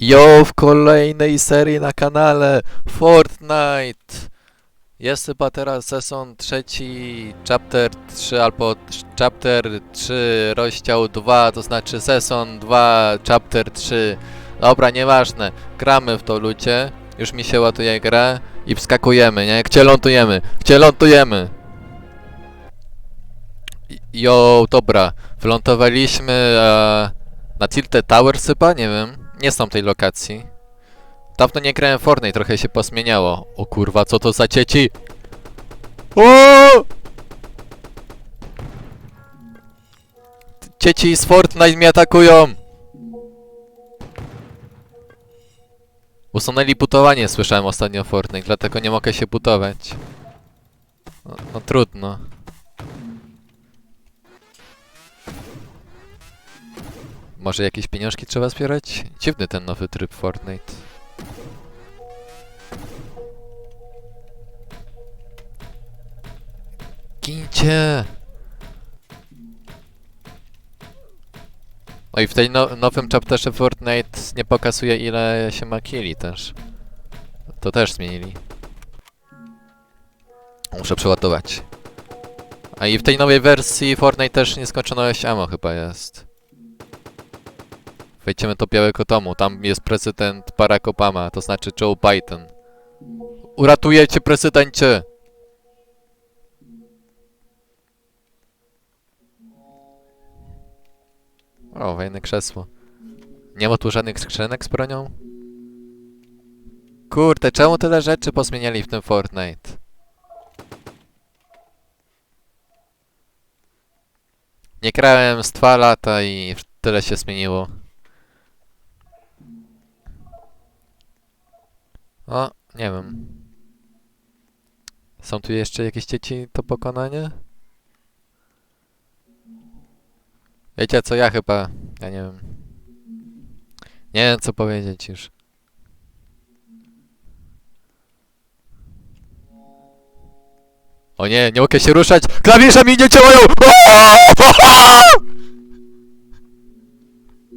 Yo, w kolejnej serii na kanale Fortnite. Jest chyba teraz sezon trzeci, chapter 3 albo chapter 3, rozdział 2, to znaczy sezon 2, chapter 3. Dobra, nieważne. Gramy w to ludzie. Już mi się ładuje gra i wskakujemy, nie? Gdzie lądujemy? Gdzie lądujemy? Jo, dobra. Wylądowaliśmy e, na Tilted Towers chyba? Nie wiem. Nie znam tej lokacji. Dawno nie grałem Fortnite, trochę się posmieniało. O kurwa, co to za dzieci? O! Dzieci z Fortnite mnie atakują! Usunęli butowanie, słyszałem ostatnio w Fortnite, dlatego nie mogę się butować. No, no trudno. Może jakieś pieniążki trzeba zbierać? Dziwny ten nowy tryb Fortnite. Gincie! No i w tej no nowym chapterze Fortnite nie pokazuje ile się ma killi też. To też zmienili. Muszę przeładować. A i w tej nowej wersji Fortnite też nieskończoność ammo chyba jest. Wejdziemy do Białego Domu, tam jest prezydent Barack Obama, to znaczy Joe Biden. Uratuję cię, prezydencie! O, fajne krzesło. Nie ma tu żadnych skrzynek z bronią? Kurde, czemu tyle rzeczy pozmieniali w tym Fortnite? Nie grałem z dwa lata i tyle się zmieniło. O, nie wiem. Są tu jeszcze jakieś dzieci do pokonania? Wiecie co, ja chyba... Ja nie wiem. Nie wiem co powiedzieć już. O nie, nie mogę się ruszać! Klawisze mi nie działają!